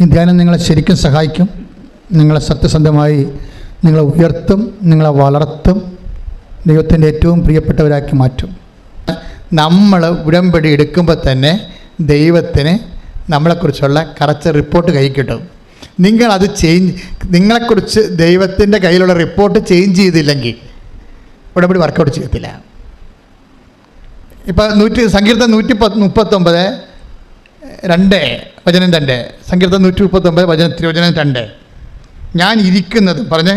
ഈ ധ്യാനം നിങ്ങളെ ശരിക്കും സഹായിക്കും. നിങ്ങളെ സത്യസന്ധമായി നിങ്ങളെ ഉയർത്തും നിങ്ങളെ വളർത്തും ദൈവത്തിന്റെ ഏറ്റവും പ്രിയപ്പെട്ടവരാക്കി മാറ്റും. നമ്മൾ ഉടമ്പടി എടുക്കുമ്പോൾ തന്നെ ദൈവത്തിന് നമ്മളെക്കുറിച്ചുള്ള കറച്ച റിപ്പോർട്ട് കൈ കിട്ടും. നിങ്ങളത് ചേഞ്ച് നിങ്ങളെക്കുറിച്ച് ദൈവത്തിന്റെ കയ്യിലുള്ള റിപ്പോർട്ട് ചേഞ്ച് ചെയ്തില്ലെങ്കിൽ ഉടമ്പടി വർക്കൗട്ട് ചെയ്യത്തില്ല. ഇപ്പം നൂറ്റി സങ്കീർത്തം നൂറ്റി പത്ത് മുപ്പത്തൊമ്പത് രണ്ട് വചനം രണ്ട്. സങ്കീർത്തം നൂറ്റി മുപ്പത്തൊമ്പത് വചനം തിരുവചനം രണ്ട്. ഞാൻ ഇരിക്കുന്നതും പറഞ്ഞേ.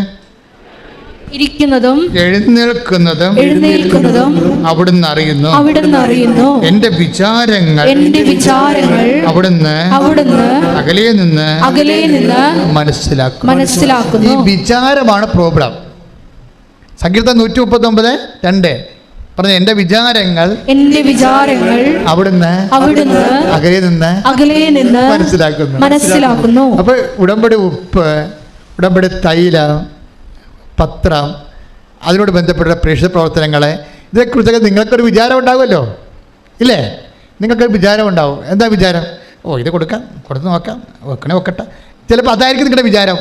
ഇരിക്കുന്നതും എഴുന്നേൽക്കുന്നതും എഴുന്നേൽക്കുന്നതും അവിടുന്ന് അറിയുന്നു. അവിടുന്ന് അറിയുന്നു. എന്റെ വിചാരങ്ങൾ എന്റെ വിചാരങ്ങൾ അവിടുന്ന് അവിടുന്ന് അകലെ നിന്ന് അകലെ നിന്ന് മനസ്സിലാക്കും ഈ വിചാരമാണ് പ്രോബ്ലം. സങ്കീർത്തം നൂറ്റി മുപ്പത്തി ഒമ്പത് രണ്ട്. പറഞ്ഞ എന്റെ വിചാരങ്ങൾ എന്റെ വിചാരങ്ങൾ അവിടുന്ന് അവിടുന്ന് അകലെ നിന്ന് അകലെ നിന്ന് മനസ്സിലാക്കുന്നു. മനസ്സിലാക്കുന്നു. അപ്പൊ ഉടമ്പടി ഉപ്പ് ഉടമ്പടി തൈല പത്രം അതിനോട് ബന്ധപ്പെട്ട പ്രേക്ഷിത പ്രവർത്തനങ്ങളെ ഇതേക്കുറിച്ചൊക്കെ നിങ്ങൾക്കൊരു വിചാരം ഉണ്ടാവുമല്ലോ. ഇല്ലേ? നിങ്ങൾക്കൊരു വിചാരം ഉണ്ടാവും. എന്താ വിചാരം? ഓ ഇത് കൊടുക്കാം. കൊടുത്ത് നോക്കാം. വെക്കണേ വെക്കട്ടെ. ചിലപ്പോൾ അതായിരിക്കും നിങ്ങളുടെ വിചാരം.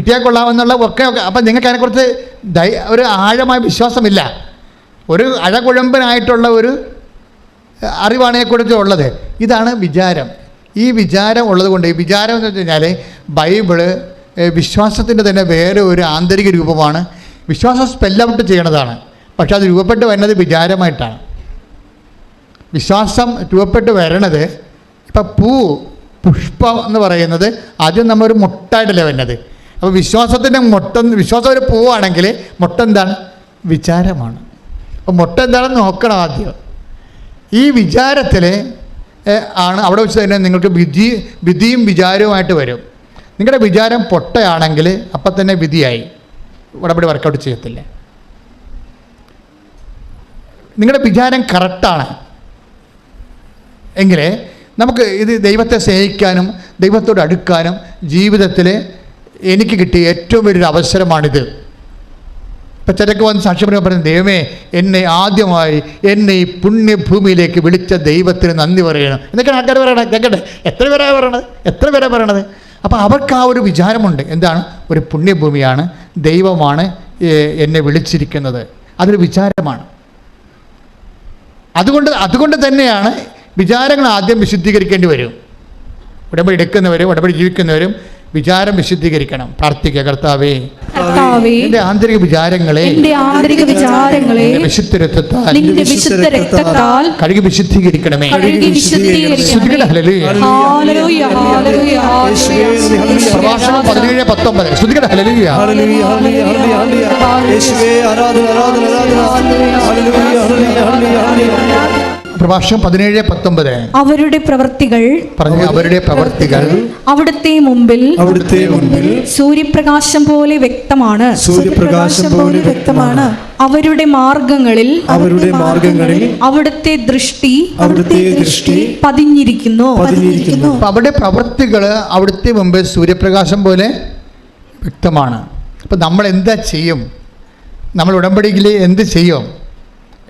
കിട്ടിയാൽ കൊള്ളാമെന്നുള്ള ഒക്കെ അപ്പം നിങ്ങൾക്ക് അതിനെക്കുറിച്ച് ദൈ ഒരു ആഴമായ വിശ്വാസമില്ല. ഒരു അഴകുഴമ്പനായിട്ടുള്ള ഒരു അറിവാണ് ഇതിനെക്കുറിച്ച് ഉള്ളത്. ഇതാണ് വിചാരം. ഈ വിചാരം ഉള്ളത് കൊണ്ട് ഈ വിചാരം എന്ന് വെച്ച് കഴിഞ്ഞാൽ ബൈബിൾ വിശ്വാസത്തിന്റെ തന്നെ വേറെ ഒരു ആന്തരിക രൂപമാണ്. വിശ്വാസം സ്പെല്ലൗട്ട് ചെയ്യണതാണ്. പക്ഷെ അത് രൂപപ്പെട്ട് വരുന്നത് വിചാരമായിട്ടാണ്. വിശ്വാസം രൂപപ്പെട്ട് വരണത് ഇപ്പം പൂ പുഷ്പം എന്ന് പറയുന്നത് ആദ്യം നമ്മൾ ഒരു മുട്ടായിട്ടല്ലേ വരുന്നത്. അപ്പോൾ വിശ്വാസത്തിന്റെ മൊട്ടം വിശ്വാസം ഒരു പൂവാണെങ്കിൽ മൊട്ട എന്താണ്? വിചാരമാണ്. അപ്പോൾ മൊട്ട എന്താണെന്ന് നോക്കണം ആദ്യം. ഈ വിചാരത്തിൽ ആണ് അവിടെ വെച്ച് തന്നെ നിങ്ങൾക്ക് വിധി വിധിയും വിചാരവുമായിട്ട് വരും. നിങ്ങളുടെ വിചാരം പൊട്ടയാണെങ്കിൽ അപ്പം തന്നെ വിധിയായി. ഉടപടി വർക്കൗട്ട് ചെയ്യത്തില്ല? നിങ്ങളുടെ വിചാരം കറക്റ്റാണ് എങ്കിൽ നമുക്ക് ഇത് ദൈവത്തെ സ്നേഹിക്കാനും ദൈവത്തോട് അടുക്കാനും ജീവിതത്തിൽ എനിക്ക് കിട്ടിയ ഏറ്റവും വലിയൊരു അവസരമാണിത്. ഇപ്പം ചിലക്ക് വന്ന് സാക്ഷ്യം പറഞ്ഞ ദൈവമേ എന്നെ ആദ്യമായി എന്നെ ഈ പുണ്യഭൂമിയിലേക്ക് വിളിച്ച ദൈവത്തിന് നന്ദി പറയണം. എന്നൊക്കെയാണ് ആൾക്കാർ പറയണത്. കേൾക്കട്ടെ എത്ര പേരാണ് പറയണത്? എത്ര പേരാണ് പറയണത്? അപ്പോൾ അവർക്ക് ആ ഒരു വിചാരമുണ്ട്. എന്താണ്? ഒരു പുണ്യഭൂമിയാണ്. ദൈവമാണ് എന്നെ വിളിച്ചിരിക്കുന്നത്. അതൊരു വിചാരമാണ്. അതുകൊണ്ട് അതുകൊണ്ട് തന്നെയാണ് വിചാരങ്ങൾ ആദ്യം വിശുദ്ധീകരിക്കേണ്ടി വരും. ഉടമ്പടി എടുക്കുന്നവരും ഉടമ്പടി ജീവിക്കുന്നവരും വിചാരം വിശുദ്ധീകരിക്കണം. പ്രാർത്ഥിക്കുക കർത്താവേ കർത്താവേ എന്റെ ആന്തരിക വിചാരങ്ങളെ എന്റെ ആന്തരിക വിചാരങ്ങളെ നിന്റെ വിശുദ്ധരത്വത്താൽ നിന്റെ വിശുദ്ധ രക്തത്താൽ കഴുകി വിശുദ്ധീകരിക്കണമേ. കഴുകി ഹല്ലേലൂയ. ഹല്ലേലൂയ. ഹല്ലേലൂയ പ്രഭാഷണം പതിനേഴ് പത്തൊമ്പത്. ശ്രുതികട ഹല്ലേലൂയ. ഹല്ലേലൂയ, ഹല്ലേലൂയ, ഹല്ലേലൂയ, ഹല്ലേലൂയ. ആരാധന, ആരാധന, ആരാധന. പ്രഭാഷണം പതിനേഴ് പത്തൊമ്പത്. അവരുടെ പ്രവർത്തികൾ പറഞ്ഞു അവരുടെ പ്രവർത്തികൾ അവിടുത്തെ മുമ്പിൽ അവിടുത്തെ മുമ്പിൽ സൂര്യപ്രകാശം പോലെ വ്യക്തമാണ്. സൂര്യപ്രകാശം പോലെ വ്യക്തമാണ്. അവരുടെ മാർഗങ്ങളിൽ അവരുടെ മാർഗങ്ങളിൽ അവിടുത്തെ ദൃഷ്ടി അവിടുത്തെ ദൃഷ്ടി പതിഞ്ഞിരിക്കുന്നു. പതിഞ്ഞിരിക്കുന്നു. അപ്പം അവരുടെ പ്രവർത്തികൾ അവിടുത്തെ മുമ്പ് സൂര്യപ്രകാശം പോലെ വ്യക്തമാണ്. അപ്പം നമ്മൾ എന്താ ചെയ്യും? നമ്മൾ ഉടമ്പടിയിൽ എന്ത് ചെയ്യും?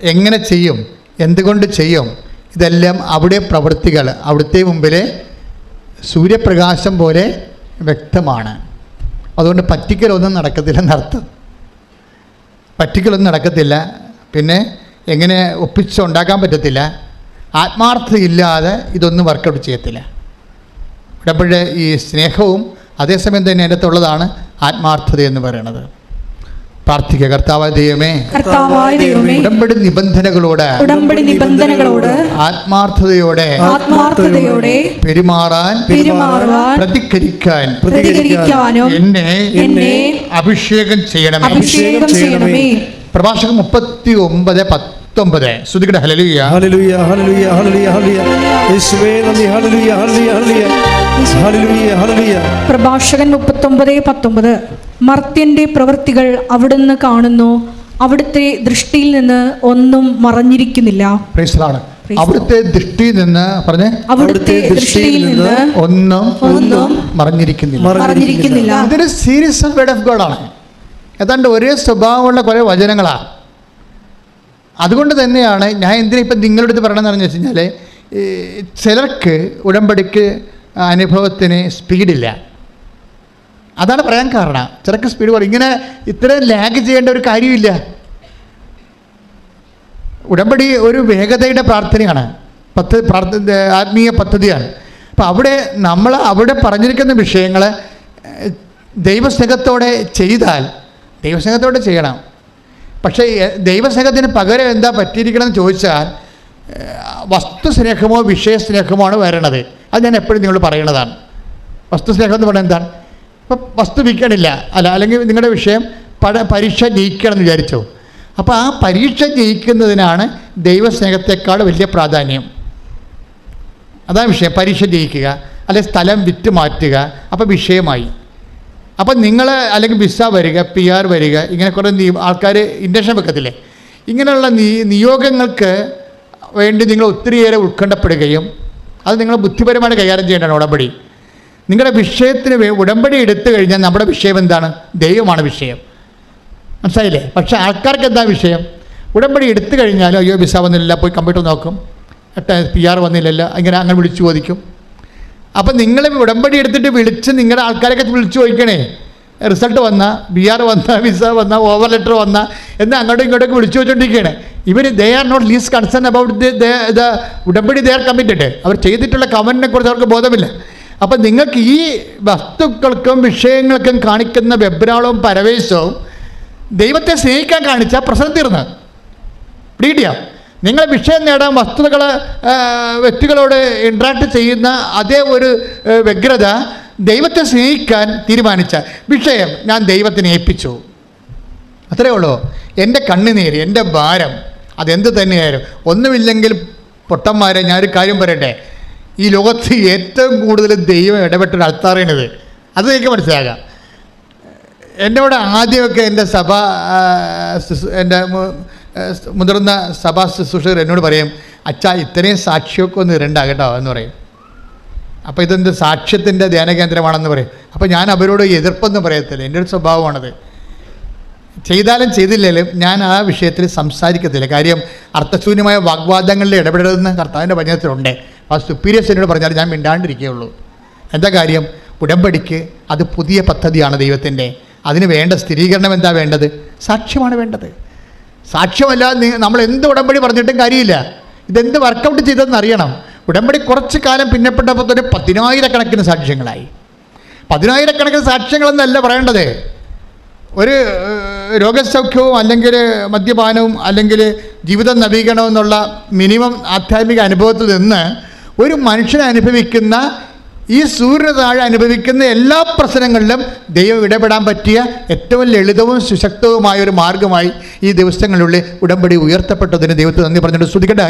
എങ്ങനെ ചെയ്യും? എന്തുകൊണ്ട് ചെയ്യും? ഇതെല്ലാം അവിടെ പ്രവൃത്തികൾ അവിടുത്തെ മുമ്പിൽ സൂര്യപ്രകാശം പോലെ വ്യക്തമാണ്. അതുകൊണ്ട് പറ്റിക്കലൊന്നും നടക്കത്തില്ല എന്നർത്ഥം പറ്റിക്കലൊന്നും നടക്കത്തില്ല. പിന്നെ എങ്ങനെ ഒപ്പിച്ചുണ്ടാക്കാൻ പറ്റത്തില്ല. ആത്മാർത്ഥതയില്ലാതെ ഇതൊന്നും വർക്കൗട്ട് ചെയ്യത്തില്ല. ഇടപഴ ഈ സ്നേഹവും അതേസമയം തന്നെ അതിനകത്തുള്ളതാണ് ആത്മാർത്ഥത എന്ന് പറയുന്നത്. പ്രാർത്ഥിക്കുക കർത്താവായ ദൈവമേ ഉടമ്പടി നിബന്ധനകളോട് ഉടമ്പടി നിബന്ധനകളോട് ആത്മാർത്ഥതയോടെ ആത്മാർത്ഥതയോടെ പെരുമാറാൻ പെരുമാറുവാൻ പ്രതികരിക്കാൻ പ്രതികരിക്കാനും എന്നെ എന്നെ അഭിഷേകം ചെയ്യണമേ അഭിഷേകം ചെയ്യണമേ പ്രഭാഷകം മുപ്പത്തി ഒമ്പത് പത്തൊമ്പത് ശ്രുതികട ഹലലുയ ഹല്ലേലൂയ, ഹല്ലേലൂയ, ഹല്ലേലൂയ, ഹല്ലേലൂയ. യേശുവേ, നന്ദി. ഹല്ലേലൂയ, ഹല്ലേലൂയ, ഹല്ലേലൂയ. ഹല്ലേലൂയ, ഹല്ലേലൂയ. പ്രഭാഷകൻ മുപ്പത്തൊമ്പത് പത്തൊമ്പത് മർത്യന്റെ പ്രവൃത്തികൾ അവിടുന്ന് കാണുന്നു. അവിടുത്തെ ദൃഷ്ടിയിൽ നിന്ന് ഒന്നും മറഞ്ഞിരിക്കുന്നില്ല. അവിടുത്തെ ദൃഷ്ടിയിൽ നിന്ന് പറഞ്ഞേ? അവിടുത്തെ ദൃഷ്ടിയിൽ നിന്ന് ഒന്നും ഒന്നും മറിഞ്ഞിരിക്കുന്നില്ല. മറഞ്ഞിരിക്കുന്നില്ല. ഇതൊരു സീരിയസ് വേർഡ് ഓഫ് ഗോഡ് ആണ്. ഏതാണ്ട് ഒരേ സ്വഭാവമുള്ള കുറേ വചനങ്ങളാണ് അതുകൊണ്ട് തന്നെയാണ് ഞാൻ എന്തിനാ ഇപ്പം നിങ്ങളുടെ അടുത്ത് പറയണമെന്ന് പറഞ്ഞു വെച്ച് കഴിഞ്ഞാൽ ചിലർക്ക് ഉടമ്പടിക്ക് അനുഭവത്തിന് സ്പീഡില്ല അതാണ് പറയാൻ കാരണം. ചെറുക്ക് സ്പീഡ് പറയും ഇങ്ങനെ ഇത്രയും ലാഗ് ചെയ്യേണ്ട ഒരു കാര്യമില്ല. ഉടമ്പടി ഒരു വേഗതയുടെ പ്രാർത്ഥനയാണ്. പത്ത് പ്രാർത്ഥ ആത്മീയ പദ്ധതിയാണ്. അപ്പം അവിടെ നമ്മൾ അവിടെ പറഞ്ഞിരിക്കുന്ന വിഷയങ്ങൾ ദൈവസ്നേഹത്തോടെ ചെയ്താൽ ദൈവസ്നേഹത്തോടെ ചെയ്യണം. പക്ഷേ ദൈവസ്നേഹത്തിന് പകരം എന്താ പറ്റിയിരിക്കണമെന്ന് ചോദിച്ചാൽ വസ്തു വസ്തുസ്നേഹമോ വിഷയസ്നേഹമോ ആണ് വരണത്. അത് ഞാൻ എപ്പോഴും നിങ്ങൾ പറയണതാണ്. വസ്തുസ്നേഹം എന്ന് പറഞ്ഞാൽ എന്താണ്? ഇപ്പം വസ്തു വിൽക്കണില്ല അല്ല അല്ലെങ്കിൽ നിങ്ങളുടെ വിഷയം പഴ പരീക്ഷ ജയിക്കണം എന്ന് വിചാരിച്ചു. അപ്പോൾ ആ പരീക്ഷ ജയിക്കുന്നതിനാണ് ദൈവസ്നേഹത്തെക്കാൾ വലിയ പ്രാധാന്യം. അതാണ് വിഷയം. പരീക്ഷ ജയിക്കുക അല്ലെങ്കിൽ സ്ഥലം വിറ്റ് മാറ്റുക അപ്പോൾ വിഷയമായി. അപ്പം നിങ്ങൾ അല്ലെങ്കിൽ വിസ വരിക പി ആർ വരിക ഇങ്ങനെ കുറേ നിയ ആൾക്കാർ ഇൻഡക്ഷൻ വെക്കത്തില്ലേ? ഇങ്ങനെയുള്ള നിയോഗങ്ങൾക്ക് വേണ്ടി നിങ്ങൾ ഒത്തിരിയേറെ ഉത്കണ്ഠപ്പെടുകയും അത് നിങ്ങൾ ബുദ്ധിപരമായിട്ട് കൈകാര്യം ചെയ്യേണ്ടതാണ് ഉടമ്പടി. നിങ്ങളുടെ വിഷയത്തിന് ഉടമ്പടി എടുത്തു കഴിഞ്ഞാൽ നമ്മുടെ വിഷയം എന്താണ്? ദൈവമാണ് വിഷയം. മനസ്സിലായില്ലേ? പക്ഷെ ആൾക്കാർക്ക് എന്താ വിഷയം? ഉടമ്പടി എടുത്തു കഴിഞ്ഞാലും അയ്യോ വിസ വന്നില്ല പോയി കമ്പ്യൂട്ടർ നോക്കും. പി ആർ വന്നില്ലല്ല ഇങ്ങനെ അങ്ങനെ വിളിച്ചു ചോദിക്കും. അപ്പം നിങ്ങൾ ഉടമ്പടി എടുത്തിട്ട് വിളിച്ച് നിങ്ങളുടെ ആൾക്കാരൊക്കെ വിളിച്ചു ചോദിക്കണേ. റിസൾട്ട് വന്ന ബി ആർ വന്ന വിസ വന്ന ഓവർ ലെറ്റർ വന്ന എന്ന് അങ്ങോട്ടും ഇങ്ങോട്ടൊക്കെ വിളിച്ചു വെച്ചുകൊണ്ടിരിക്കുകയാണ് ഇവർ they are not least concern about the ഉടമ്പടി ദേ ആർ കമ്മിറ്റഡ് അവർ ചെയ്തിട്ടുള്ള കമന്റിനെ കുറിച്ച് അവർക്ക് ബോധമില്ല. അപ്പം നിങ്ങൾക്ക് ഈ വസ്തുക്കൾക്കും വിഷയങ്ങൾക്കും കാണിക്കുന്ന വെബ്രാളവും പരവേശവും ദൈവത്തെ സ്നേഹിക്കാൻ കാണിച്ച പ്രശ്നം തീർന്ന്. പിടികിട്ടിയോ? നിങ്ങൾ വിഷയം നേടാൻ വസ്തുതകൾ വ്യക്തികളോട് ഇൻട്രാക്ട് ചെയ്യുന്ന അതേ ഒരു വ്യഗ്രത ദൈവത്തെ സ്നേഹിക്കാൻ തീരുമാനിച്ച വിഷയം ഞാൻ ദൈവത്തിന് ഏൽപ്പിച്ചു. അത്രേ ഉള്ളൂ. എന്റെ കണ്ണുനീര് എന്റെ ഭാരം അതെന്ത് തന്നെയായാലും ഒന്നുമില്ലെങ്കിൽ പൊട്ടന്മാരെ ഞാനൊരു കാര്യം പറയട്ടെ? ഈ ലോകത്ത് ഏറ്റവും കൂടുതൽ ദൈവം ഇടപെട്ട ഒരു അൾത്താറാണിത്. അത് എനിക്ക് മനസ്സിലാകാം എന്നോട് ആദ്യമൊക്കെ എന്റെ സഭ എന്റെ മുതിർന്ന സഭാ ശുശ്രൂഷകർ എന്നോട് പറയും അച്ഛാ ഇത്രയും സാക്ഷിയൊക്കെ ഒന്ന് ഇരണ്ട കേട്ടോ എന്ന് പറയും. അപ്പോൾ ഇതെന്ത് സാക്ഷ്യത്തിന്റെ ധ്യാന കേന്ദ്രമാണെന്ന് പറയും. അപ്പോൾ ഞാൻ അവരോട് എതിർപ്പൊന്നും പറയത്തില്ല. എന്റെ ഒരു സ്വഭാവമാണത്. ചെയ്താലും ചെയ്തില്ലെങ്കിലും ഞാൻ ആ വിഷയത്തിൽ സംസാരിക്കത്തില്ല. കാര്യം അർത്ഥശൂന്യമായ വാഗ്വാദങ്ങളിൽ ഇടപെടരുതെന്ന് കർത്താവിന്റെ വചനത്തിലുണ്ട്. ആ സുപ്പീരിയസ് എന്നോട് പറഞ്ഞാൽ ഞാൻ മിണ്ടാണ്ടിരിക്കുകയുള്ളൂ. എന്താ കാര്യം? ഉടമ്പടിക്ക് അത് പുതിയ പദ്ധതിയാണ് ദൈവത്തിന്റെ. അതിന് വേണ്ട സ്ഥിരീകരണം എന്താ വേണ്ടത്? സാക്ഷ്യമാണ് വേണ്ടത്. സാക്ഷ്യമല്ലാതെ നമ്മൾ എന്ത് ഉടമ്പടി പറഞ്ഞിട്ടും കാര്യമില്ല. ഇതെന്ത് വർക്കൗട്ട് ചെയ്തതെന്ന് അറിയണം. ഉടമ്പടി കുറച്ച് കാലം പിന്നപ്പെട്ടപ്പോൾ തന്നെ പതിനായിരക്കണക്കിന് സാക്ഷ്യങ്ങളായി. പതിനായിരക്കണക്കിന് സാക്ഷ്യങ്ങളെന്നല്ല പറയേണ്ടത്. ഒരു രോഗസൗഖ്യവും അല്ലെങ്കിൽ മദ്യപാനവും അല്ലെങ്കിൽ ജീവിതം നവീകരണവും എന്നുള്ള മിനിമം ആധ്യാത്മിക അനുഭവത്തിൽ നിന്ന് ഒരു മനുഷ്യൻ അനുഭവിക്കുന്ന ഈ സൂര്യന് താഴെ അനുഭവിക്കുന്ന എല്ലാ പ്രശ്നങ്ങളിലും ദൈവം ഇടപെടാൻ പറ്റിയ ഏറ്റവും ലളിതവും സുശക്തവുമായ ഒരു മാർഗമായി ഈ ദിവസങ്ങളിലുള്ളിൽ ഉടമ്പടി ഉയർത്തപ്പെട്ടതിന് ദൈവത്തെ നന്ദി പറഞ്ഞിട്ട് ശ്രദ്ധിക്കട്ടെ.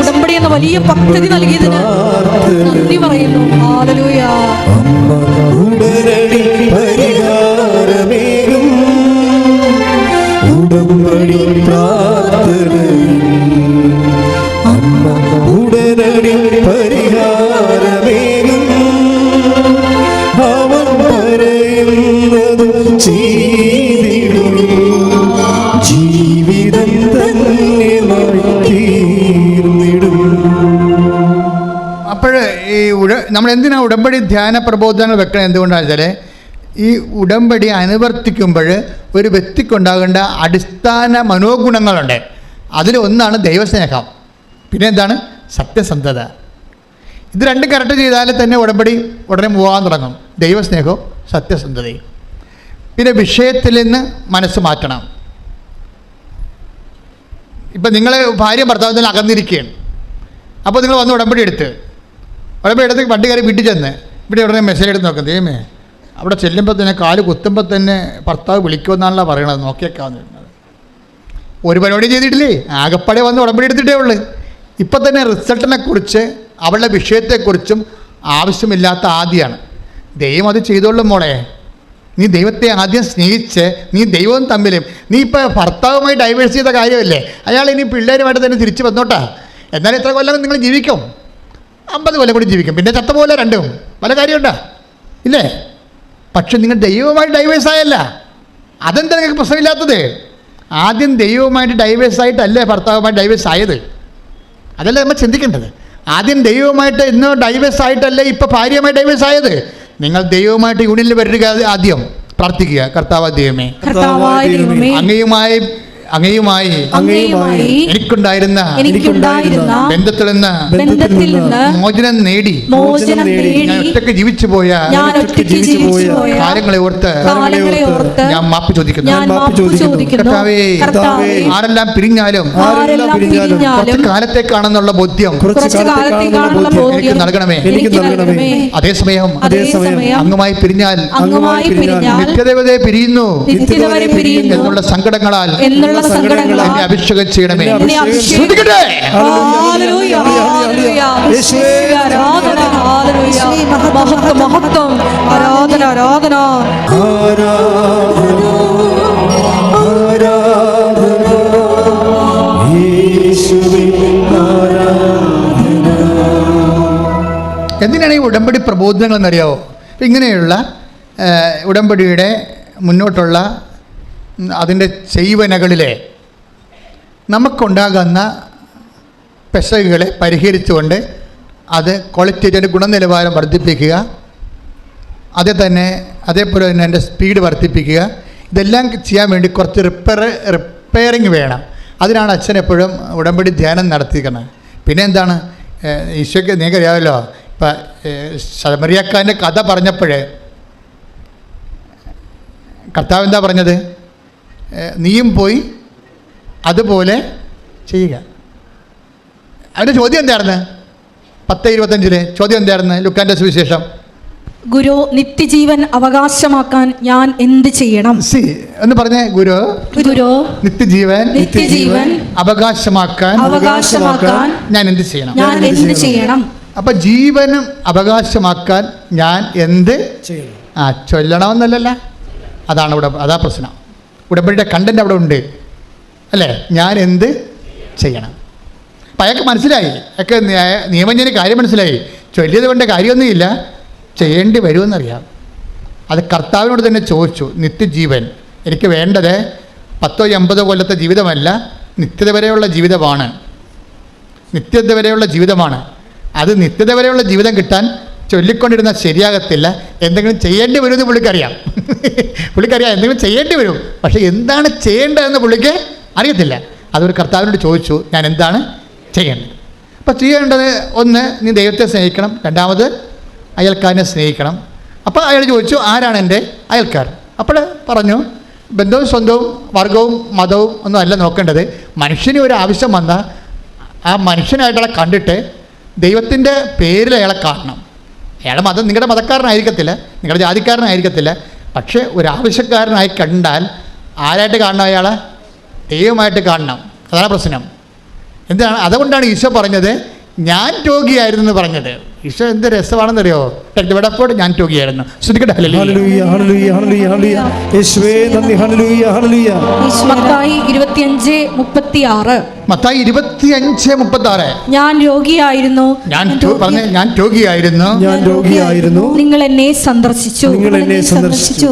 ഉടമ്പടി എന്ന വലിയ പദ്ധതി നൽകിയതിന് നന്ദി പറയുന്നു. ഉടമ്പടി നമ്മൾ എന്തിനാണ് ഉടമ്പടി ധ്യാന പ്രബോധനങ്ങൾ വെക്കണം എന്തുകൊണ്ടാണ് വെച്ചാൽ ഈ ഉടമ്പടി അനുവർത്തിക്കുമ്പോൾ ഒരു വ്യക്തിക്കുണ്ടാകേണ്ട അടിസ്ഥാന മനോഗുണങ്ങളുണ്ട്. അതിലൊന്നാണ് ദൈവസ്നേഹം. പിന്നെ എന്താണ്? സത്യസന്ധത. ഇത് രണ്ടും കറക്റ്റ് ചെയ്താൽ തന്നെ ഉടമ്പടി ഉടനെ പോകാൻ തുടങ്ങും. ദൈവസ്നേഹവും സത്യസന്ധതയും. പിന്നെ വിഷയത്തിൽ നിന്ന് മനസ്സ് മാറ്റണം. ഇപ്പം നിങ്ങൾ ഭാര്യ ഭർത്താവിൽ അകന്നിരിക്കുകയാണ്. അപ്പോൾ നിങ്ങൾ വന്ന് ഉടമ്പടി എടുത്ത്. ഉടമ്പടി ഇടത്തേക്ക് വണ്ടി കയറി വീട്ടിൽ ചെന്ന്. ഇവിടെ ഉടനെ മെസ്സേജ് എടുത്ത് നോക്കാം. ദൈവമേ അവിടെ ചെല്ലുമ്പോൾ തന്നെ കാൽ കുത്തുമ്പോൾ തന്നെ ഭർത്താവ് വിളിക്കുമെന്നാണല്ലോ പറയണത്. നോക്കിയേക്കാന്ന് വരുന്നത് ഒരു പരിപാടി ചെയ്തിട്ടില്ലേ? ആകപ്പാടെ വന്ന് ഉടമ്പടി എടുത്തിട്ടേ ഉള്ളൂ. ഇപ്പം തന്നെ റിസൾട്ടിനെ കുറിച്ച് അവളുടെ വിഷയത്തെക്കുറിച്ചും ആവശ്യമില്ലാത്ത ആദ്യമാണ് ദൈവം അത് ചെയ്തോളും മോളെ. നീ ദൈവത്തെ ആദ്യം സ്നേഹിച്ച് നീ ദൈവവും തമ്മിലും നീ ഇപ്പോൾ ഭർത്താവുമായി ഡൈവേഴ്സ് ചെയ്ത കാര്യമല്ലേ? അയാൾ ഇനി പിള്ളേരുമായിട്ട് തന്നെ തിരിച്ചു വന്നോട്ടാ. എന്നാൽ ഇത്ര കൊല്ലം നിങ്ങൾ ജീവിക്കും. അമ്പത് കൊല്ലം കൂടി ജീവിക്കും. പിന്നെ ചത്ത പോലെ രണ്ടും. പല കാര്യമുണ്ടോ? ഇല്ലേ? പക്ഷെ നിങ്ങൾ ദൈവവുമായി ഡൈവേഴ്സ് ആയല്ല. അതെന്താ നിങ്ങൾക്ക് പ്രശ്നമില്ലാത്തത്? ആദ്യം ദൈവവുമായിട്ട് ഡൈവേഴ്സ് ആയിട്ടല്ലേ ഭർത്താവുമായി ഡൈവേഴ്സ് ആയത്? അതല്ല നമ്മൾ ചിന്തിക്കേണ്ടത്. ആദ്യം ദൈവവുമായിട്ട് ഇന്ന് ഡൈവേഴ്സ് ആയിട്ടല്ലേ ഇപ്പോൾ ഭാര്യയുമായി ഡൈവേഴ്സ് ആയത്? നിങ്ങൾ ദൈവവുമായിട്ട് യൂണിയനിൽ വരിക ആദ്യം. പ്രാർത്ഥിക്കുക. കർത്താവ് ദൈവമേ. അങ്ങയുമായി അങ്ങയുമായി അങ്ങയുമായി എനിക്കുണ്ടായിരുന്ന എനിക്കുണ്ടായിരുന്ന ബന്ധത്തിൽ നിന്ന് ബന്ധത്തിൽ നിന്ന് മോചനം നേടി. മോചനം നേടി. ഞാൻ ഒറ്റയ്ക്ക് ജീവിച്ചു പോയ ഞാൻ ഒറ്റയ്ക്ക് ജീവിച്ചു പോയ കാര്യങ്ങളെ ഓർത്ത് കാര്യങ്ങളെ ഓർത്ത് ഞാൻ മാപ്പ് ചോദിക്കുന്നു. ഞാൻ മാപ്പ് ചോദിക്കുന്നു. കർത്താവേ, കർത്താവേ ആരെല്ലാം പിരിഞ്ഞാലും ആരെല്ലാം പിരിഞ്ഞാലും കുറച്ച് കാലത്തേക്കാണെന്നുള്ള ബോധ്യം കുറച്ച് കാലത്തേക്കാണുള്ള എനിക്ക് ബോധ്യം നൽകണമേ. എനിക്ക് നൽകണമേ. അതേസമയം അതേസമയം അങ്ങുമായി പിരിഞ്ഞാൽ അങ്ങുമായി പിരിഞ്ഞാൽ നിത്യദേവതയെ പിരിയുന്നു. നിത്യദേവതയെ വരെ പിരിയുന്നു. എന്നുള്ള സങ്കടങ്ങളാൽ എന്നുള്ള എന്നെ അഭിഷേകം ചെയ്യണമേ. എന്നെ ഹല്ലേലൂയ, ഹല്ലേലൂയ. യേശുവേ, ആരാധന ഹല്ലേലൂയ. മഹത്വം മഹത്വം ആരാധന ആരാധന ആരാധന ആരാധന. യേശുവേ ആരാധന എന്തിനാണ് ഈ ഉടമ്പടി പ്രബോധനങ്ങൾ എന്നറിയാവോ ഇങ്ങനെയുള്ള ഉടമ്പടിയുടെ മുന്നോട്ടുള്ള അതിന്റെ ചെയ്വനകളിലെ നമുക്കുണ്ടാകുന്ന പെശകുകളെ പരിഹരിച്ചുകൊണ്ട് അത് ക്വാളിറ്റിയുടെ ഗുണനിലവാരം വർദ്ധിപ്പിക്കുക. അതേ തന്നെ അതേപോലെ തന്നെ എന്റെ സ്പീഡ് വർദ്ധിപ്പിക്കുക. ഇതെല്ലാം ചെയ്യാൻ വേണ്ടി കുറച്ച് റിപ്പയർ റിപ്പയറിങ് വേണം. അതിനാണ് അച്ഛൻ എപ്പോഴും ഉടമ്പടി ധ്യാനം നടത്തിയിരിക്കുന്നത്. പിന്നെ എന്താണ്? ഈശോയ്ക്ക് നിങ്ങൾക്ക് അറിയാമല്ലോ. ഇപ്പം ശബരിയാക്കാന്റെ കഥ പറഞ്ഞപ്പോഴേ കർത്താവ് എന്താ പറഞ്ഞത്? നീയും പോയി അതുപോലെ ചെയ്യുക. അവന്റെ ചോദ്യം എന്തായിരുന്നു? പത്ത് ഇരുപത്തഞ്ചിൽ ചോദ്യം എന്തായിരുന്നു? ലുക്കാന്റെ സുവിശേഷം. ഗുരു നിത്യജീവൻ അവകാശമാക്കാൻ ഞാൻ എന്ത് ചെയ്യണം? സി എന്ന് പറഞ്ഞേ ഗുരു. ഗുരു നിത്യജീവൻ നിത്യജീവൻ അവകാശമാക്കാൻ അവകാശമാക്കാൻ ഞാൻ എന്ത് ചെയ്യണം? ഞാൻ എന്ത് ചെയ്യണം? അപ്പൊ ജീവനും അവകാശമാക്കാൻ ഞാൻ എന്ത് ചെയ്യണം. ആ ചൊല്ലണമെന്നല്ലല്ല. അതാണ് ഇവിടെ അതാ പ്രശ്നം. ഉടമ്പടിയുടെ കണ്ടന്റ് അവിടെ ഉണ്ട്. അല്ലേ? ഞാൻ എന്ത് ചെയ്യണം? അപ്പം അയാൾക്ക് മനസ്സിലായി. അയാൾക്ക് നിയമജ്ഞന് കാര്യം മനസ്സിലായി. ചൊല്ലിയത് കൊണ്ട് കാര്യമൊന്നുമില്ല. ചെയ്യേണ്ടി വരുമെന്നറിയാം. അത് കർത്താവിനോട് തന്നെ ചോദിച്ചു. നിത്യജീവൻ. എനിക്ക് വേണ്ടത് പത്തോ എൺപതോ കൊല്ലത്തെ ജീവിതമല്ല. നിത്യത വരെയുള്ള ജീവിതമാണ്. നിത്യത വരെയുള്ള ജീവിതമാണ്. അത് നിത്യത വരെയുള്ള ജീവിതം കിട്ടാൻ ചൊല്ലിക്കൊണ്ടിരുന്ന ശരിയാകത്തില്ല. എന്തെങ്കിലും ചെയ്യേണ്ടി വരുമെന്ന് പുള്ളിക്കറിയാം. പുള്ളിക്കറിയാം എന്തെങ്കിലും ചെയ്യേണ്ടി വരും. പക്ഷേ എന്താണ് ചെയ്യേണ്ടതെന്ന് പുള്ളിക്ക് അറിയത്തില്ല. അതൊരു കർത്താവിനോട് ചോദിച്ചു ഞാൻ എന്താണ് ചെയ്യേണ്ടത്? അപ്പോൾ ചെയ്യേണ്ടത് ഒന്ന് നീ ദൈവത്തെ സ്നേഹിക്കണം. രണ്ടാമത് അയൽക്കാരനെ സ്നേഹിക്കണം. അപ്പോൾ അയാൾ ചോദിച്ചു ആരാണ് എന്റെ അയൽക്കാർ? അപ്പോൾ പറഞ്ഞു ബന്ധവും സ്വന്തവും വർഗവും മതവും ഒന്നും അല്ല നോക്കേണ്ടത്. മനുഷ്യന് ഒരു ആവശ്യം വന്നാൽ ആ മനുഷ്യനായിട്ടുള്ള കണ്ടിട്ട് ദൈവത്തിന്റെ പേരിൽ അയാളെ കാണണം. അയാളെ മതം നിങ്ങളുടെ മതക്കാരനായിരിക്കത്തില്ല. നിങ്ങളുടെ ജാതിക്കാരനായിരിക്കത്തില്ല. പക്ഷേ ഒരാവശ്യക്കാരനായി കണ്ടാൽ ആരായിട്ട് കാണണം അയാളെ? ദൈവമായിട്ട് കാണണം. അതാണ് പ്രശ്നം. എന്താണ്? അതുകൊണ്ടാണ് ഈശോ പറഞ്ഞത് ഞാൻ രോഗിയായിരുന്നു എന്ന് പറഞ്ഞത്. ഈശോ എന്ത് രസമാണെന്നറിയോ? വെടപ്പോട് ഞാൻ രോഗിയായിരുന്നു ഞാൻ രോഗിയായിരുന്നു. ഞാൻ പറഞ്ഞു ഞാൻ രോഗിയായിരുന്നു. ഞാൻ രോഗിയായിരുന്നു. നിങ്ങൾ എന്നെ സന്ദർശിച്ചു. നിങ്ങൾ എന്നെ സന്ദർശിച്ചു.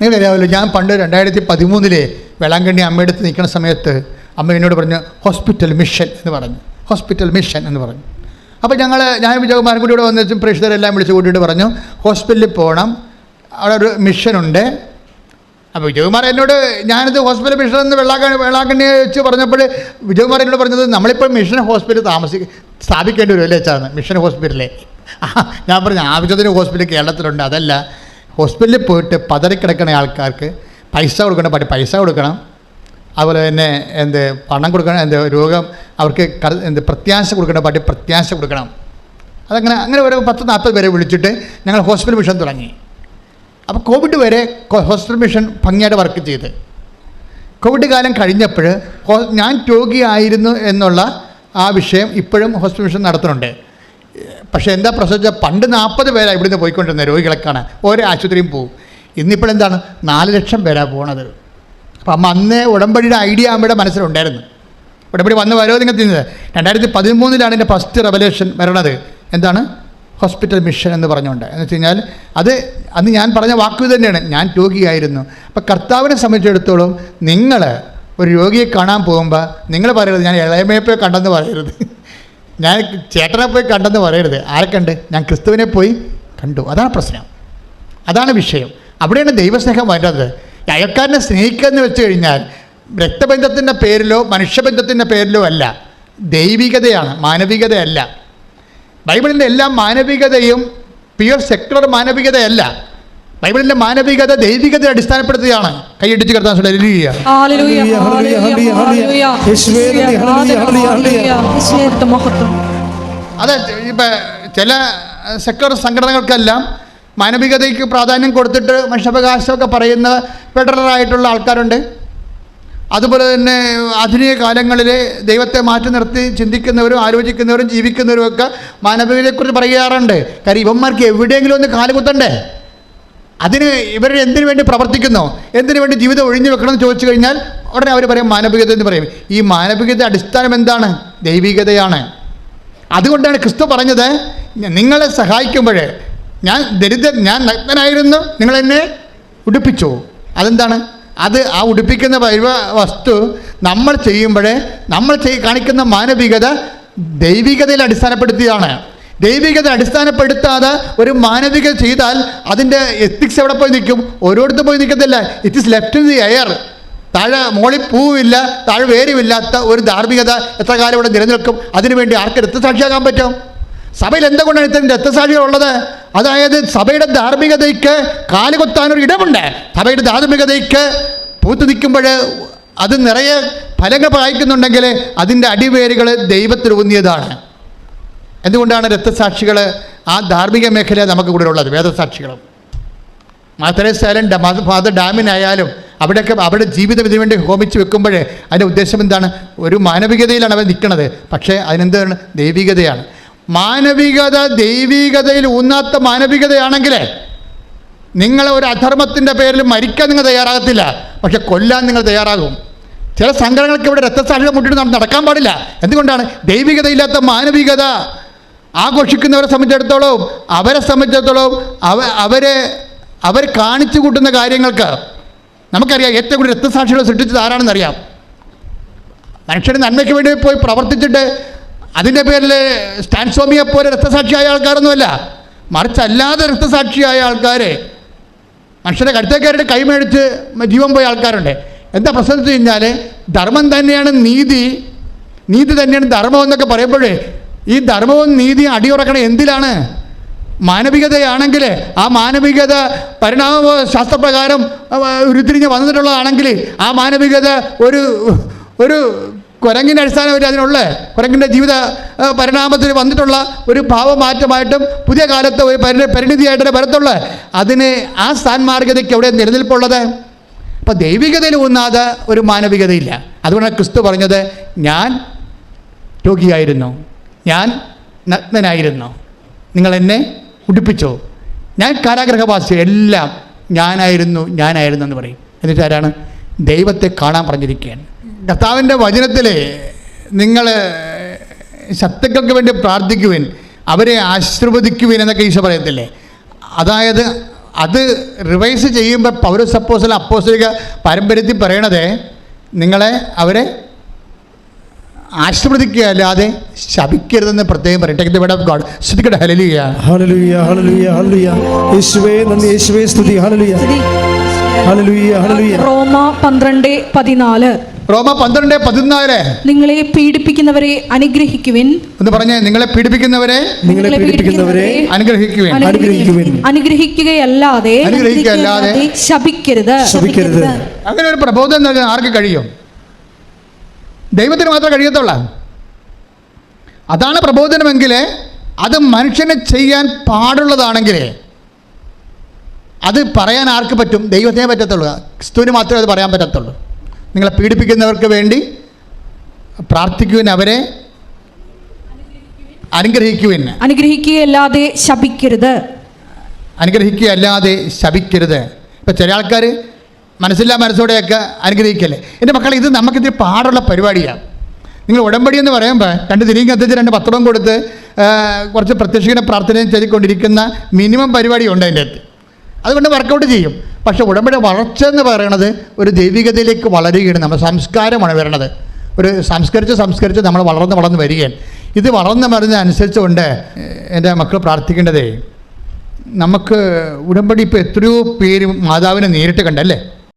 നിങ്ങൾക്കറിയാമല്ലോ ഞാൻ പണ്ട് രണ്ടായിരത്തി പതിമൂന്നിലെ വേളാങ്കണ്ണി അമ്മയുടെ അടുത്ത് നിൽക്കുന്ന സമയത്ത് അമ്മ എന്നോട് പറഞ്ഞു ഹോസ്പിറ്റൽ മിഷൻ എന്ന് പറഞ്ഞു. ഹോസ്പിറ്റൽ മിഷൻ എന്ന് പറഞ്ഞു. അപ്പോൾ ഞങ്ങൾ ഞാൻ വിജയകുമാരൻ കൂടി ഇവിടെ വന്നിട്ട് പ്രേക്ഷകരെല്ലാം വിളിച്ച് കൂട്ടിയിട്ട് പറഞ്ഞു ഹോസ്പിറ്റലിൽ പോകണം അവിടെ ഒരു മിഷനുണ്ട് അപ്പോൾ വിജയകുമാർ എന്നോട് ഞാനിത് ഹോസ്പിറ്റൽ മിഷൻ എന്ന് വെള്ളാക്കണി വെള്ളാക്കണ്ണി വെച്ച് പറഞ്ഞപ്പോൾ വിജയകുമാർ എന്നോട് പറഞ്ഞത് നമ്മളിപ്പോൾ മിഷൻ ഹോസ്പിറ്റൽ താമസി സ്ഥാപിക്കേണ്ടി വരും അല്ലേ ചാന്ന് മിഷൻ ഹോസ്പിറ്റലിലെ. ഞാൻ പറഞ്ഞു ആവശ്യത്തിന് ഹോസ്പിറ്റൽ കേരളത്തിലുണ്ട്. അതല്ല ഹോസ്പിറ്റലിൽ പോയിട്ട് പതറിക്കിടക്കുന്ന ആൾക്കാർക്ക് പൈസ കൊടുക്കണം പൈസ കൊടുക്കണം. അതുപോലെ തന്നെ എന്ത് പണം കൊടുക്കണം എന്ത് രോഗം അവർക്ക് എന്ത് പ്രത്യാശ കൊടുക്കണം പാട്ടി പ്രത്യാശ കൊടുക്കണം. അതങ്ങനെ അങ്ങനെ ഓരോ പത്ത് നാൽപ്പത് പേരെ വിളിച്ചിട്ട് ഞങ്ങൾ ഹോസ്പിറ്റൽ മിഷൻ തുടങ്ങി. അപ്പോൾ കോവിഡ് വരെ ഹോസ്പിറ്റൽ മിഷൻ ഭംഗിയായിട്ട് വർക്ക് ചെയ്ത്. കോവിഡ് കാലം കഴിഞ്ഞപ്പോൾ ഞാൻ രോഗിയായിരുന്നു എന്നുള്ള ആ വിഷയം ഇപ്പോഴും ഹോസ്പിറ്റൽ മിഷൻ നടത്തുന്നുണ്ട്. പക്ഷേ എന്താ പ്രശ്നം വെച്ചാൽ പണ്ട് നാൽപ്പത് പേരാണ് ഇവിടുന്ന് പോയിക്കൊണ്ടിരുന്നത് രോഗികളെ കാണാൻ. ഓരോ ആശുപത്രിയും പോകും ഇന്നിപ്പോഴെന്താണ് നാല് ലക്ഷം പേരാണ് പോണത്. അപ്പം അന്നേ ഉടമ്പടിയുടെ ഐഡിയ അമ്മയുടെ മനസ്സിലുണ്ടായിരുന്നു. ഉടമ്പടി വന്ന് വരോ നിങ്ങൾ തിന്നത് രണ്ടായിരത്തി പതിമൂന്നിലാണ് എന്റെ ഫസ്റ്റ് റെവലേഷൻ വരണത് എന്താണ്? ഹോസ്പിറ്റൽ മിഷൻ എന്ന് പറഞ്ഞുകൊണ്ട്. എന്ന് വെച്ച് കഴിഞ്ഞാൽ അത് അന്ന് ഞാൻ പറഞ്ഞ വാക്ക് തന്നെയാണ്. ഞാൻ രോഗിയായിരുന്നു. അപ്പം കർത്താവിനെ സംബന്ധിച്ചിടത്തോളം നിങ്ങൾ ഒരു രോഗിയെ കാണാൻ പോകുമ്പോൾ നിങ്ങൾ പറയരുത് ഞാൻ ഇളയമയെ പോയി കണ്ടെന്ന് പറയരുത്. ഞാൻ ചേട്ടനെ പോയി കണ്ടെന്ന് പറയരുത്. ആരെ കണ്ട് ഞാൻ ക്രിസ്തുവിനെ പോയി കണ്ടു. അതാണ് പ്രശ്നം. അതാണ് വിഷയം. അവിടെയാണ് ദൈവസ്നേഹം വരുന്നത്. അയൽക്കാരനെ സ്നേഹിക്കുക എന്ന് വെച്ച് കഴിഞ്ഞാൽ രക്തബന്ധത്തിന്റെ പേരിലോ മനുഷ്യബന്ധത്തിന്റെ പേരിലോ അല്ല. ദൈവികതയാണ് മാനവികതയല്ല. ബൈബിളിന്റെ എല്ലാ മാനവികതയും പ്യുവർ സെക്കുലർ മാനവികതയല്ല. ബൈബിളിന്റെ മാനവികത ദൈവികതയെ അടിസ്ഥാനപ്പെടുത്തുകയാണ് കൈയടിച്ച് കിടത്താൻ അതെ ഹല്ലേലൂയ, ഹല്ലേലൂയ, ഹല്ലേലൂയ, ഹല്ലേലൂയ, യേശുവേ ഹല്ലേലൂയ, ഹല്ലേലൂയ, ഹല്ലേലൂയ. യേശുവേ മഹത്വം. അത് ഇപ്പം ചില സെക്യുലർ സംഘടനകൾക്കെല്ലാം മാനവികതയ്ക്ക് പ്രാധാന്യം കൊടുത്തിട്ട് മനുഷ്യാവകാശമൊക്കെ പറയുന്ന ഫെഡറലായിട്ടുള്ള ആൾക്കാരുണ്ട്. അതുപോലെ തന്നെ ആധുനിക കാലങ്ങളിൽ ദൈവത്തെ മാറ്റി നിർത്തി ചിന്തിക്കുന്നവരും ആലോചിക്കുന്നവരും ജീവിക്കുന്നവരും ഒക്കെ മാനവികതയെക്കുറിച്ച് പറയാറുണ്ട് കാര്യം ഇവന്മാർക്ക് എവിടെയെങ്കിലും ഒന്ന് കാലുകുത്തണ്ടേ അതിന് ഇവർ എന്തിനു വേണ്ടി പ്രവർത്തിക്കുന്നു? എന്തിനു വേണ്ടി ജീവിതം ഒഴിഞ്ഞു വെക്കണം എന്ന് ചോദിച്ചു കഴിഞ്ഞാൽ ഉടനെ അവർ പറയും മാനവികത എന്ന് പറയും. ഈ മാനവികത അടിസ്ഥാനം എന്താണ്? ദൈവികതയാണ്. അതുകൊണ്ടാണ് ക്രിസ്തു പറഞ്ഞത് നിങ്ങളെ സഹായിക്കുമ്പോൾ ഞാൻ ദരിദ്ര ഞാൻ നഗ്നനായിരുന്നു. നിങ്ങളെന്നെ ഉടുപ്പിച്ചു? അതെന്താണ്? അത് ആ ഉടുപ്പിക്കുന്ന വസ്തു നമ്മൾ ചെയ്യുമ്പോഴേ നമ്മൾ ചെയ് കാണിക്കുന്ന മാനവികത ദൈവികതയിൽ അടിസ്ഥാനപ്പെടുത്തിയതാണ് ദൈവികത അടിസ്ഥാനപ്പെടുത്താതെ ഒരു മാനവിക ചെയ്താൽ അതിന്റെ എത്തിക്സ് എവിടെ പോയി നിൽക്കും? ഓരോരുത്തർ പോയി നിൽക്കത്തില്ല. It is left in the air താഴെ മോളിൽ പൂവില്ല താഴെ വേരുമില്ലാത്ത ഒരു ധാർമ്മികത എത്ര കാലം ഇവിടെ നിലനിൽക്കും? അതിനുവേണ്ടി ആർക്ക് രക്തസാക്ഷിയാകാൻ പറ്റും? സഭയിൽ എന്തുകൊണ്ടാണ് ഇത്തരം രക്തസാക്ഷികൾ ഉള്ളത് അതായത് സഭയുടെ ധാർമ്മികതയ്ക്ക് കാലുകൊത്താനൊരു ഇടമുണ്ട്. സഭയുടെ ധാർമ്മികതയ്ക്ക് പൂത്തു നിൽക്കുമ്പോൾ അത് നിറയെ ഫലങ്ങൾ പായിക്കുന്നുണ്ടെങ്കിൽ അതിന്റെ അടിവേരുകൾ ദൈവത്തിൽ ഊന്നിയതാണ്. എന്തുകൊണ്ടാണ് രക്തസാക്ഷികൾ ആ ധാർമ്മിക മേഖല നമുക്ക് കൂടെ ഉള്ളത്? വേദസാക്ഷികളും. മാത്രമേ സ്ഥലം ഫാദർ ഡാമിനായാലും അവിടെയൊക്കെ അവരുടെ ജീവിതം ഇതിനു വേണ്ടി ഹോമിച്ച് വെക്കുമ്പോൾ അതിന്റെ ഉദ്ദേശം എന്താണ്? ഒരു മാനവികതയിലാണ് അവർ നിൽക്കുന്നത്. പക്ഷേ അതിനെന്താണ്? ദൈവികതയാണ്. മാനവികത ദൈവികതയിൽ ഊന്നാത്ത മാനവികതയാണെങ്കിൽ നിങ്ങളെ ഒരു അധർമ്മത്തിന്റെ പേരിൽ മരിക്കാൻ നിങ്ങൾ തയ്യാറാകത്തില്ല. പക്ഷെ കൊല്ലാൻ നിങ്ങൾ തയ്യാറാകും. ചില സംഘടനകൾക്ക് ഇവിടെ രക്തസാക്ഷികൾ മുട്ടിട്ട് നടക്കാൻ പാടില്ല. എന്തുകൊണ്ടാണ്? ദൈവികതയില്ലാത്ത മാനവികത ആഘോഷിക്കുന്നവരെ സംബന്ധിച്ചിടത്തോളം അവരെ സംബന്ധിച്ചിടത്തോളം അവ അവരെ അവർ കാണിച്ചു കൂട്ടുന്ന കാര്യങ്ങൾക്ക് നമുക്കറിയാം ഏറ്റവും കൂടുതൽ രക്തസാക്ഷികളെ സൃഷ്ടിച്ചത് ആരാണെന്നറിയാം. മനുഷ്യന് നന്മയ്ക്ക് വേണ്ടി പോയി പ്രവർത്തിച്ചിട്ട് അതിന്റെ പേരിൽ സ്റ്റാൻസോമിയെ പോലെ രക്തസാക്ഷിയായ ആൾക്കാരൊന്നുമല്ല. മറിച്ച് അല്ലാതെ രക്തസാക്ഷിയായ ആൾക്കാർ മനുഷ്യരെ കടുത്തേക്കാരുടെ കൈമേടിച്ച് ജീവൻ പോയ ആൾക്കാരുണ്ട്. എന്താ പ്രശ്നം വെച്ച് കഴിഞ്ഞാൽ ധർമ്മം തന്നെയാണ് നീതി. നീതി തന്നെയാണ് ധർമ്മം എന്നൊക്കെ പറയുമ്പോഴേ ഈ ധർമ്മവും നീതിയും അടിയുറക്കണം എന്തിലാണ്? മാനവികതയാണെങ്കിൽ ആ മാനവികത പരിണാമ ശാസ്ത്രപ്രകാരം ഉരുത്തിരിഞ്ഞ് വന്നിട്ടുള്ളതാണെങ്കിൽ ആ മാനവികത ഒരു ഒരു കുരങ്ങിന്റെ അടിസ്ഥാനമായിട്ട് അതിനുള്ള കുരങ്ങിന്റെ ജീവിത പരിണാമത്തിൽ വന്നിട്ടുള്ള ഒരു ഭാവമാറ്റമായിട്ടും പുതിയ കാലത്ത് ഒരു പരി പരിണിതിയായിട്ടേ വരത്തുള്ള അതിന് ആ സ്ഥാൻമാർഗതയ്ക്ക് എവിടെ നിലനിൽപ്പുള്ളത്? അപ്പോൾ ദൈവികതയിൽ ഊന്നാതെ ഒരു മാനവികതയില്ല. അതുകൊണ്ടാണ് ക്രിസ്തു പറഞ്ഞത് ഞാൻ രോഗിയായിരുന്നു. ഞാൻ നഗ്നനായിരുന്നു. നിങ്ങൾ എന്നെ ഉടുപ്പിച്ചോ? ഞാൻ കാരാഗ്രഹവാസി എല്ലാം ഞാനായിരുന്നു ഞാനായിരുന്നു എന്ന് പറയും. എന്നിട്ട് ആരാണ്? ദൈവത്തെ കാണാൻ പറഞ്ഞിരിക്കുകയാണ്. കർത്താവിന്റെ വചനത്തിൽ നിങ്ങൾ ശത്രുക്കൾക്ക് വേണ്ടി പ്രാർത്ഥിക്കുവിൻ അവരെ ആശീർവദിക്കുവിൻ എന്നൊക്കെ ഈശോ പറയത്തില്ലേ? അതായത് അത് റിവൈസ് ചെയ്യുമ്പോൾ പൗരസ് അപ്പോസല അപ്പോസലിക പാരമ്പര്യത്തിൽ പറയണത് നിങ്ങളെ അവരെ ആശീർവദിക്കുക അല്ലാതെ ശപിക്കരുതെന്ന് പ്രത്യേകം പറയട്ടെ വേർഡ് ഓഫ് ഗോഡ് ശ്രദ്ധിക്കട്ടെ. ഹല്ലേലൂയ ഹല്ലേലൂയ ഹല്ലേലൂയ ഹലലിയ യേശുവേ നന്ദി. യേശുവേ സ്തുതി. ഹല്ലേലൂയ റോമ പന്ത്രണ്ട് പതിനാല്. റോമ പന്ത്രണ്ട് പതിനാല്. നിങ്ങളെ പീഡിപ്പിക്കുന്നവരെ അനുഗ്രഹിക്കുവിൻ. എന്ന് പറഞ്ഞ് നിങ്ങളെ പീഡിപ്പിക്കുന്നവരെ നിങ്ങളെ പീഡിപ്പിക്കുന്നവരെ അനുഗ്രഹിക്കുവേൻ. അനുഗ്രഹിക്കുവിൻ. അനുഗ്രഹിക്കുകയല്ലാതെ അനുഗ്രഹിക്കുകയല്ലാതെ ശപിക്കരുത്. ശപിക്കരുത്. അങ്ങനെ ഒരു പ്രബോധനം നൽകാൻ ആർക്ക് കഴിയും? ദൈവത്തിന് മാത്രമേ കഴിയത്തുള്ള. അതാണ് പ്രബോധനമെങ്കിൽ അത് മനുഷ്യനെ ചെയ്യാൻ പാടുള്ളതാണെങ്കിൽ അത് പറയാൻ ആർക്ക് പറ്റും? ദൈവത്തിനെ പറ്റത്തുള്ളൂ. ക്രിസ്തുവിന് മാത്രമേ അത് പറയാൻ പറ്റത്തുള്ളൂ. നിങ്ങളെ പീഡിപ്പിക്കുന്നവർക്ക് വേണ്ടി പ്രാർത്ഥിക്കുവിന് അവരെ. അനുഗ്രഹിക്കുവിന് അനുഗ്രഹിക്കുകയല്ലാതെ ശപിക്കരുത്. അനുഗ്രഹിക്കുകയല്ലാതെ ശപിക്കരുത്. ഇപ്പം ചില ആൾക്കാർ മനസ്സില്ലാ മനസ്സോടെയൊക്കെ അനുഗ്രഹിക്കല്ലേ? എന്റെ മക്കളെ ഇത് നമുക്കിതിൽ പാടുള്ള പരിപാടിയാണ് നിങ്ങൾ ഉടമ്പടി എന്ന് പറയുമ്പോൾ രണ്ട് തിരിയും കത്തിച്ച് രണ്ട് പത്രവും കൊടുത്ത് കുറച്ച് പ്രത്യക്ഷീന പ്രാർത്ഥനയും ചെയ്തുകൊണ്ടിരിക്കുന്ന മിനിമം പരിപാടി ഉണ്ട് അതിന്റെ അകത്ത്. അതുകൊണ്ട് വർക്കൗട്ട് ചെയ്യും. പക്ഷേ ഉടമ്പടി വളർച്ച എന്ന് പറയുന്നത് ഒരു ദൈവികതയിലേക്ക് വളരുകയാണ്. നമ്മൾ സംസ്കാരമാണ് വരണത്. ഒരു സംസ്കരിച്ച് സംസ്കരിച്ച് നമ്മൾ വളർന്ന് വളർന്ന് വരികയാണ്. ഇത് വളർന്ന് മറിഞ്ഞ അനുസരിച്ചുകൊണ്ട് എന്റെ മക്കൾ പ്രാർത്ഥിക്കേണ്ടതേ നമുക്ക് ഉടമ്പടി ഇപ്പോൾ എത്രയോ പേര് മാതാവിനെ നേരിട്ട് കണ്ടല്ലേ?